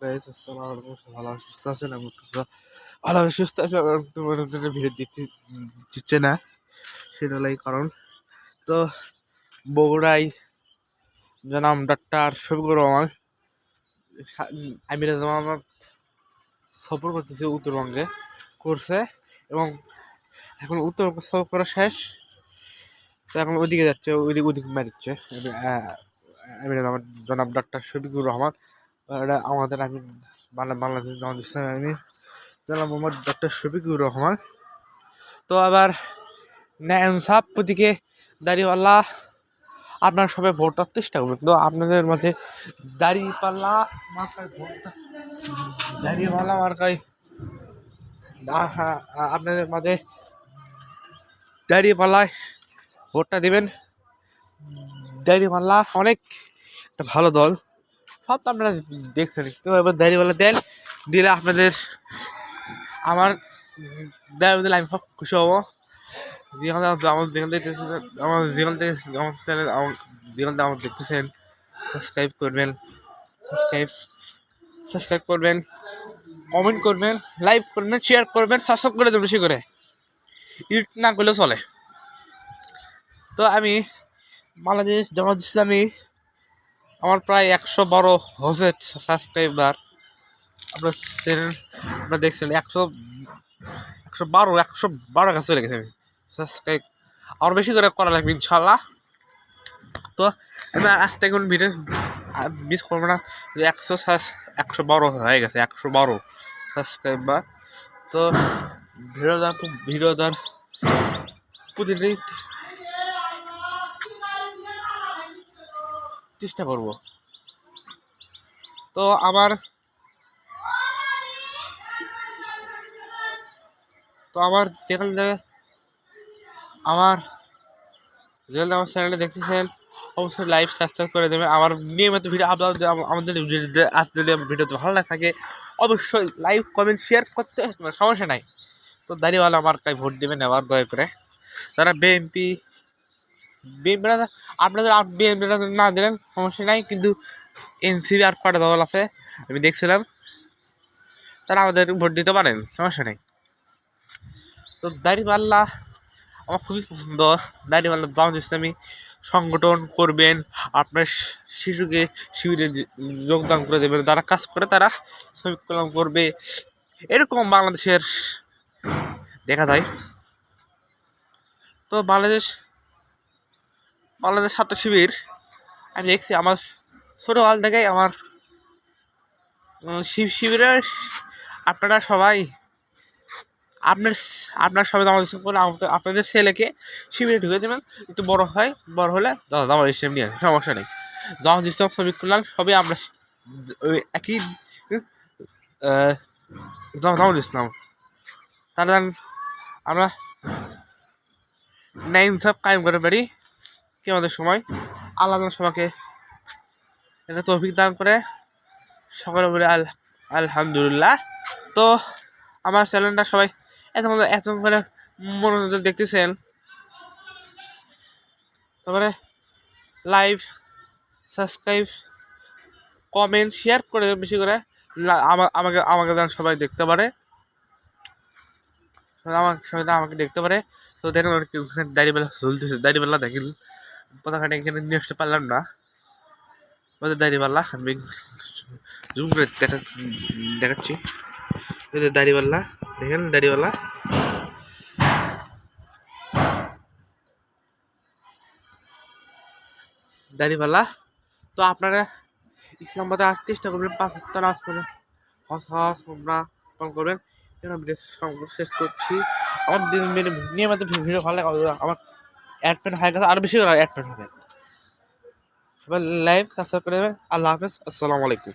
ভালো সুস্থ আছেন? আমি তো ভালো সুস্থ আছি আমার তোমার ভিডিও দিতে দিচ্ছে না সেটা হলাই কারণ। তো বগুড়ায় জনাম ডাক্তার শফিকুর রহমান, সা- আমিরা সফর করতেছে উত্তরবঙ্গে, করছে এবং এখন উত্তরবঙ্গ সফর করা শেষ। তো এখন ওইদিকে যাচ্ছে, ওইদিকে ওইদিকে মারিচ্ছে। আমিরা জামাত জনাব ডাক্তার শফিকুর রহমান। আমাদের আমি বাংলা বাংলাদেশ জামাত ইসলামী জনাব মোহাম্মদ ডক্টর শফিকুর রহমান। তো আবার ন্যায় প্রতীকে দাড়িওয়ালা আপনারা সবাই ভোট চেষ্টা করবেন। তো আপনাদের মাঝে দাড়ি পাল্লা মার্কায় ভোট দাড়িওয়ালা মার্কায় আপনাদের মাঝে দাড়িয়ে পাল্লায় ভোটটা দেবেন। দাড়ি পাল্লা অনেক একটা ভালো দল। সব তো আপনারা দেখছেন। তো এবার দাড়িওয়ালা দেন, দিলে আপনাদের আমার দিলে আমি সব খুশি হব। যেখানে আমার যেখান থেকে আমার যেখান থেকে আমার চ্যানেল যেখান থেকে আমার দেখতেছেন সাবস্ক্রাইব করবেন সাবস্ক্রাইব সাবস্ক্রাইব করবেন কমেন্ট করবেন লাইক করবেন শেয়ার করবেন সাবস্ক্রাইব করে দেবেন বেশি করে। ইউট না করলেও চলে। তো আমি বাংলাদেশ জামাত ইসলামী আমার প্রায় একশো বারো হচ্ছে সাবস্ক্রাইবার আপনার চ্যানেল আপনারা দেখছেন, একশো একশো বারো একশো বারো কাছে চলে গেছে। আমি সাবস্ক্রাইব আর বেশি করে করা লাগবে ইনশাল্লাহ তো আমি আজ থেকে ভিডিও মিস করব না। যে একশো একশো বারো হয়ে গেছে, একশো বারো সাবস্ক্রাইবার তো ভিডিও দেওয়ার ভিডিও দেওয়ার প্রতিদিন চেষ্টা করব তো আমার তো আমার থেকে আমার যেখানে আমার চ্যানেলে দেখতেছেন, অবশ্যই লাইভ সাবস্ক্রাইব করে দেবেন। আমার নিয়মিত ভিডিও আপলোড আমাদের আজ যদি ভিডিওতে ভালো লাগে থাকে, অবশ্যই লাইভ কমেন্ট শেয়ার করতে সমস্যা নাই। তো দাঁড়িয়েওয়ালা আমার কাছে ভোট দেবেন, আবার দয়া করে। যারা বিএনপি বিএনপিরা আপনাদের বিএনপিরা না দিলেন, সমস্যা নাই, কিন্তু এনসিবি আর কটা দল আছে, আমি দেখছিলাম। তারা আমাদের ভোট দিতে পারেন, সমস্যা নেই। তো দাড়িপাল্লা আমার খুবই পছন্দ। দাড়িপাল্লা জামাত ইসলামী সংগঠন করবেন, আপনার শিশুকে শিবিরে যোগদান করে দেবেন, যারা কাজ করে তারা শ্রমিক কল্যাণ করবে। এরকম বাংলাদেশের দেখা যায়। তো বাংলাদেশ বাংলাদেশ ছাত্র শিবির, আমি দেখছি আমার ছোটোকাল থেকেই আমার শিব শিবিরে আপনারা সবাই, আপনার আপনার সবাই জামাত ইসলাম করে আপনাদের ছেলেকে শিবিরে ঢুকে দেবেন। একটু বড় হয়, বড় হলে জামাত ইসলাম নিয়ে সমস্যা নেই। জামাত ইসলাম শ্রমিক কল্যাণ সবই আমরা একই জামাত ইসলাম। তাহলে আমরা নাইন সব কায়েম করে পারি কি আমাদের সময়। আল্লাহ সবাইকে এটা তৌফিক দান করে। সকলে বলে আল আলহামদুলিল্লাহ। তো আমার চ্যানেলটা সবাই এত মজা এত করে মনোযোগ দেখতেছেন। তারপরে লাইভ, সাবস্ক্রাইব, কমেন্ট, শেয়ার করে বেশি করে। আমাকে আমাকে যেন সবাই দেখতে পারে। আমার সবাই আমাকে দেখতে পারে। তো দেখেন ওর কি ওখানে দাড়িবেলা ঝুলতেছে দাড়িবেলা দেখেন। পতাকাটা এখানে নিয়ে আসতে পারলাম না ওদের দাড়িপাল্লা আমি জুম করে দেখা- দেখাচ্ছি ওদের দাড়িপাল্লা দেখেন দাড়িপাল্লা দাড়িপাল্লা তো আপনারা ইসলামাবাদে আসতে চেষ্টা করবেন পাঁচ হাজার পড়ে হস হস আমরা কম করবেন শেষ করছি আমার দিন দিনে নিয়মিত ভিডিও ভালো লাগে আমার অ্যাড পেন হয়ে গেছে আরও বেশি করে অ্যাড হয়ে হবে। সবাই লাইভ সাবস্ক্রাইব করে দেবেন। আল্লাহ হাফেজ, আসসালামু আলাইকুম।